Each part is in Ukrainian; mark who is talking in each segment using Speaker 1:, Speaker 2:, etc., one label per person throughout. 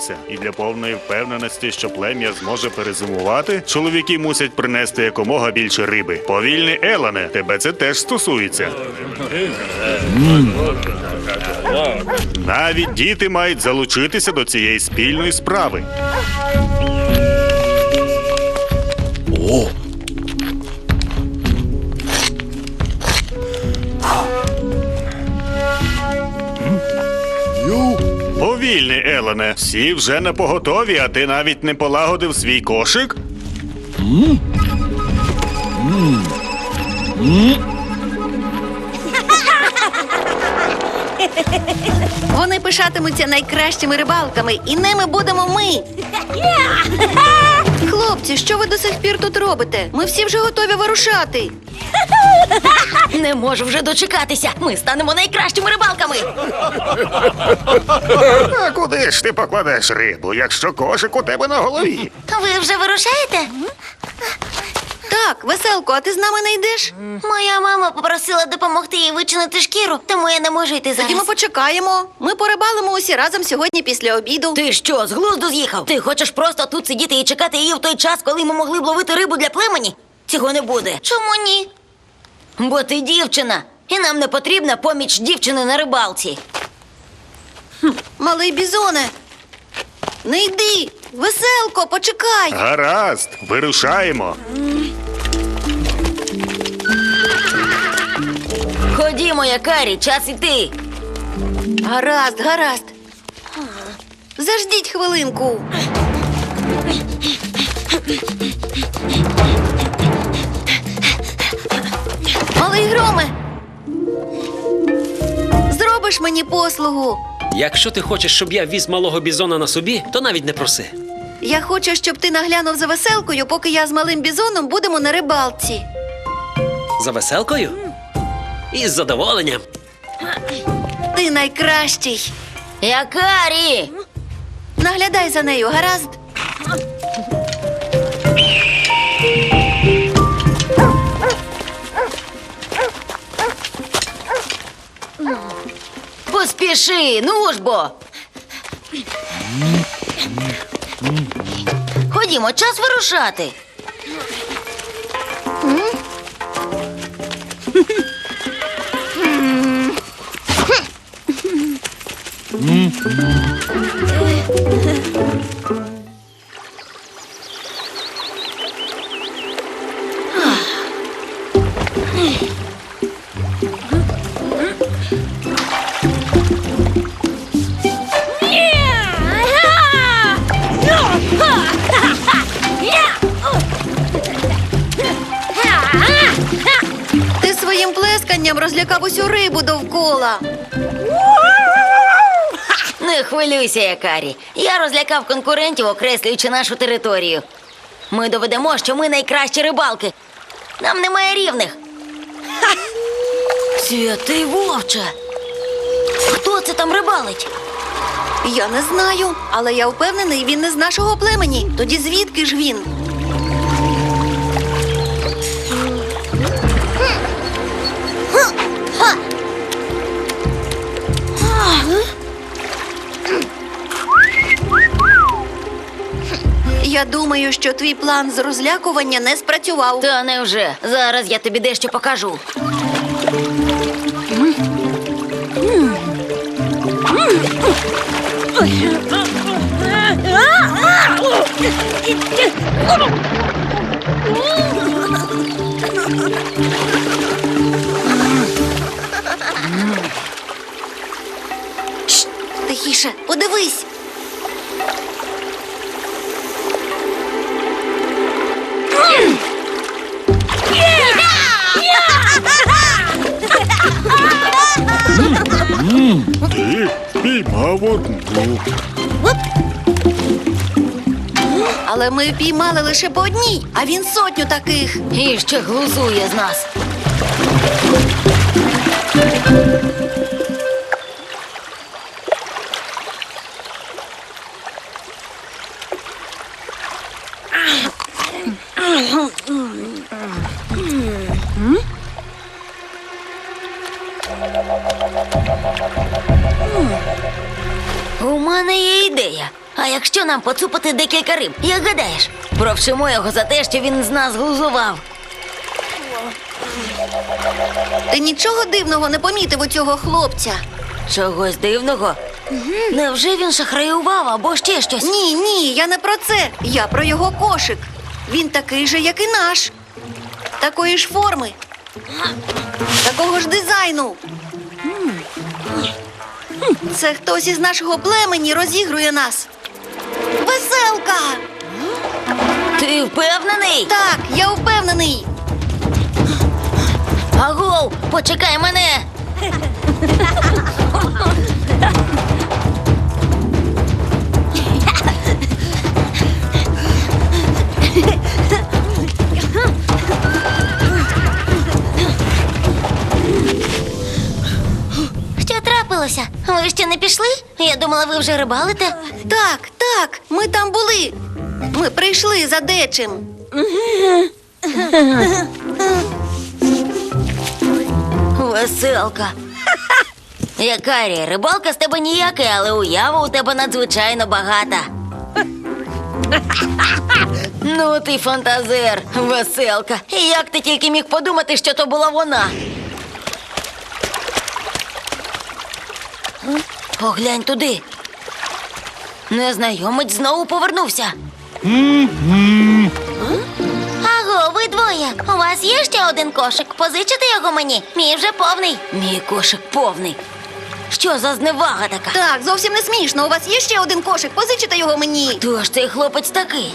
Speaker 1: вдався, і для повної впевненості, що плем'я зможе перезимувати, чоловіки мусять принести якомога більше риби. Повільний Елане, тебе це теж стосується. Навіть діти мають залучитися до цієї спільної справи.
Speaker 2: О,
Speaker 1: Повільний Елане, всі вже на поготові, а ти навіть не полагодив свій кошик.
Speaker 3: Вони пишатимуться найкращими рибалками, і ними будемо ми. Хлопці, що ви до сих пір тут робите? Ми всі вже готові вирушати.
Speaker 4: Не можу вже дочекатися. Ми станемо найкращими рибалками.
Speaker 1: А куди ж ти покладеш рибу, якщо кошик у тебе на голові?
Speaker 4: Ви вже вирушаєте?
Speaker 3: Так, веселко, а ти з нами не йдеш?
Speaker 4: Моя мама попросила допомогти їй вичинити шкіру, тому я не можу йти
Speaker 3: Тоді ми почекаємо. Ми порибалимо усі разом сьогодні після обіду.
Speaker 4: Ти що, з глузду з'їхав? Ти хочеш просто тут сидіти і чекати її в той час, коли ми могли б ловити рибу для племені? Цього не буде. Чому ні? Бо ти дівчина, і нам не потрібна поміч дівчини на рибалці.
Speaker 3: Малий бізоне. Не йди. Веселко, почекай.
Speaker 1: Гаразд, вирушаємо.
Speaker 4: Ходімо, якарі, час іти.
Speaker 3: Гаразд, гаразд. Заждіть хвилинку. Малий громе. Зробиш мені послугу.
Speaker 2: якщо ти хочеш, щоб я віз малого бізона на собі, то навіть не проси.
Speaker 3: Я хочу, щоб ти наглянув за веселкою, поки я з малим бізоном будемо на рибалці.
Speaker 2: За веселкою? Із задоволенням.
Speaker 3: Ти найкращий.
Speaker 4: Якарі!
Speaker 3: Наглядай за нею, гаразд.
Speaker 4: Поспіши, ну ж бо. Ходімо, час вирушати.
Speaker 3: Плесканням розлякав усю рибу довкола.
Speaker 4: Не хвилюйся, Якарі. Я розлякав конкурентів, окреслюючи нашу територію. Ми доведемо, що ми найкращі рибалки. Нам немає рівних. Святий вовче. Хто це там рибалить?
Speaker 3: Я не знаю, але я впевнений, він не з нашого племені. Тоді звідки ж він? Я думаю, що твій план з розлякування не спрацював.
Speaker 4: Та невже. Зараз я тобі дещо покажу.
Speaker 3: Тихіше, подивись.
Speaker 1: Піймав одну.
Speaker 3: Але ми впіймали лише по одній, а він сотню таких.
Speaker 4: І ще глузує з нас. У мене є ідея. А якщо нам поцупити декілька риб, як гадаєш, провчимо його за те, що він з нас глузував.
Speaker 3: Ти нічого дивного не помітив у цього хлопця.
Speaker 4: Чогось дивного? Невже він шахраював або ще щось?
Speaker 3: Ні, ні, я не про це. Я про його кошик. Він такий же, як і наш. Такої ж форми. Такого ж дизайну. Це хтось із нашого племені розігрує нас. Веселка!
Speaker 4: Ти впевнений?
Speaker 3: Так, я впевнений.
Speaker 4: Агов, почекай мене. Що трапилося? Ви ще не пішли? Я думала, ви вже рибалите.
Speaker 3: Так, так, ми там були. Ми прийшли за дечим.
Speaker 4: Веселка. Якарі, рибалка з тебе ніяка, але уява у тебе надзвичайно багата. Ну, ти фантазер, веселка. Як ти тільки міг подумати, що то була вона? Поглянь туди. Незнайомець знову повернувся. Аго, ви двоє. У вас є ще один кошик? Позичите його мені? Мій вже повний. Мій кошик повний. Що за зневага така?
Speaker 3: Так, зовсім не смішно. У вас є ще один кошик, позичите його мені.
Speaker 4: Хто ж цей хлопець такий?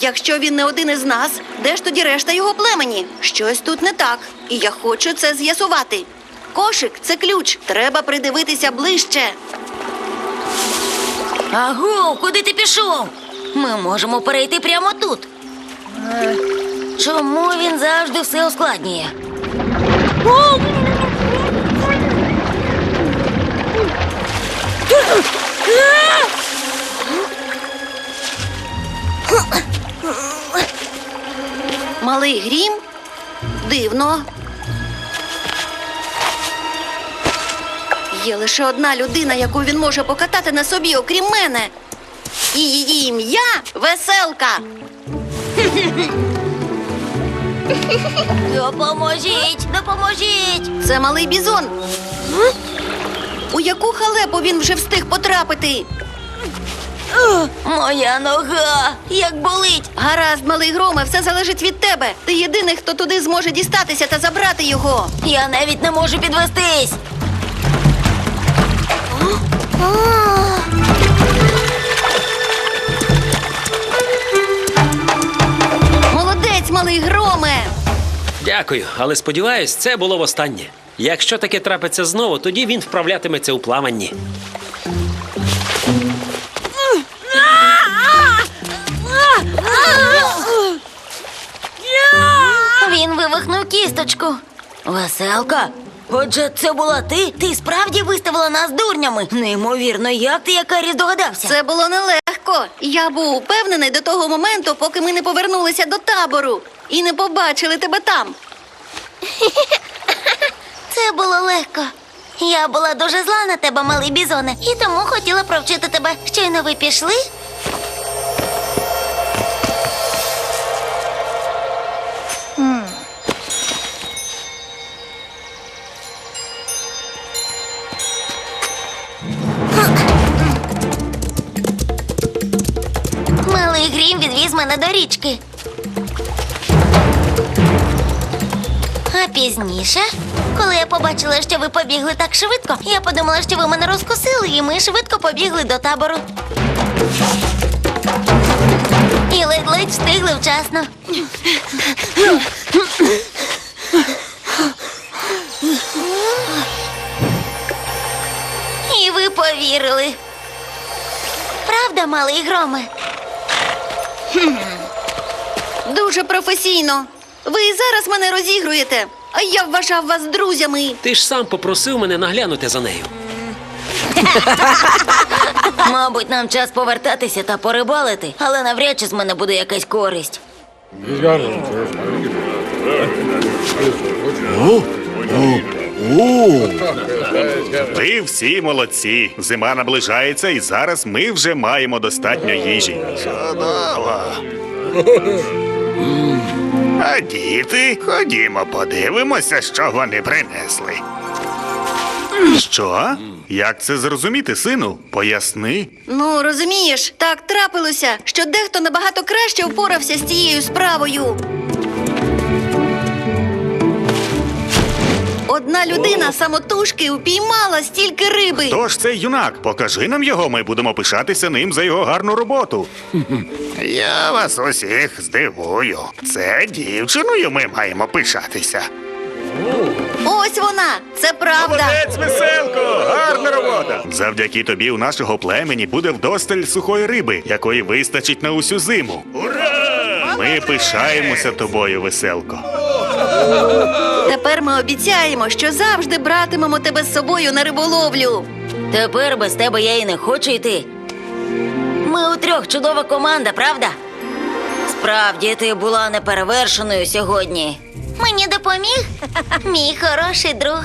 Speaker 3: Якщо він не один із нас, де ж тоді решта його племені? Щось тут не так, і я хочу це з'ясувати. Кошик це ключ. Треба придивитися ближче.
Speaker 4: Аго, куди ти пішов? Ми можемо перейти прямо тут. Чому він завжди все ускладнює?
Speaker 3: Малий грім? Дивно. Є лише одна людина, яку він може покатати на собі, окрім мене. І її ім'я веселка.
Speaker 4: Допоможіть, допоможіть!
Speaker 3: Це малий бізон. У яку халепу він вже встиг потрапити?
Speaker 4: Моя нога! Як болить!
Speaker 3: Гаразд, малий громе, все залежить від тебе. Ти єдиний, хто туди зможе дістатися та забрати його.
Speaker 4: Я навіть не можу підвестись.
Speaker 3: Молодець, малий громе.
Speaker 2: Дякую, але сподіваюсь, це було востаннє. Якщо таке трапиться знову, тоді він вправлятиметься у плаванні.
Speaker 4: Він вивихнув кісточку. Веселка. Отже, це була ти? Ти справді виставила нас дурнями? Неймовірно, як ти якарі здогадався?
Speaker 3: Це було нелегко. Я був упевнений до того моменту, поки ми не повернулися до табору і не побачили тебе там.
Speaker 4: Це було легко. Я була дуже зла на тебе, малий бізоне, і тому хотіла провчити тебе. Щойно ви пішли. Потім відвіз мене до річки. А пізніше, коли я побачила, що ви побігли так швидко, я подумала, що ви мене розкусили, і ми швидко побігли до табору. І ледь-ледь встигли вчасно. І ви повірили. Правда, малий громе?
Speaker 3: Дуже професійно. Ви і зараз мене розігруєте, а я вважав вас друзями.
Speaker 2: Ти ж сам попросив мене наглянути за нею.
Speaker 4: Мабуть, нам час повертатися та порибалити, але навряд чи з мене буде якась користь.
Speaker 1: Ви всі молодці. Зима наближається, і зараз ми вже маємо достатньо їжі. Чудово. А діти, ходімо, подивимося, що вони принесли. Що? Як це зрозуміти, сину? Поясни.
Speaker 3: Ну, розумієш, так трапилося, що дехто набагато краще впорався з цією справою. Одна людина самотужки упіймала стільки риби.
Speaker 1: Хто ж цей юнак? Покажи нам його, ми будемо пишатися ним за його гарну роботу. Я вас усіх здивую. Це дівчиною ми маємо пишатися.
Speaker 3: Ось вона, це правда.
Speaker 1: Молодець, веселко! Гарна робота! Завдяки тобі у нашого племені буде вдосталь сухої риби, якої вистачить на усю зиму. Ура! Ми пишаємося тобою, веселко.
Speaker 3: Тепер ми обіцяємо, що завжди братимемо тебе з собою на риболовлю.
Speaker 4: Тепер без тебе я і не хочу йти. Ми у трьох чудова команда, правда? Справді, ти була неперевершеною сьогодні. Мені допоміг? Мій хороший друг.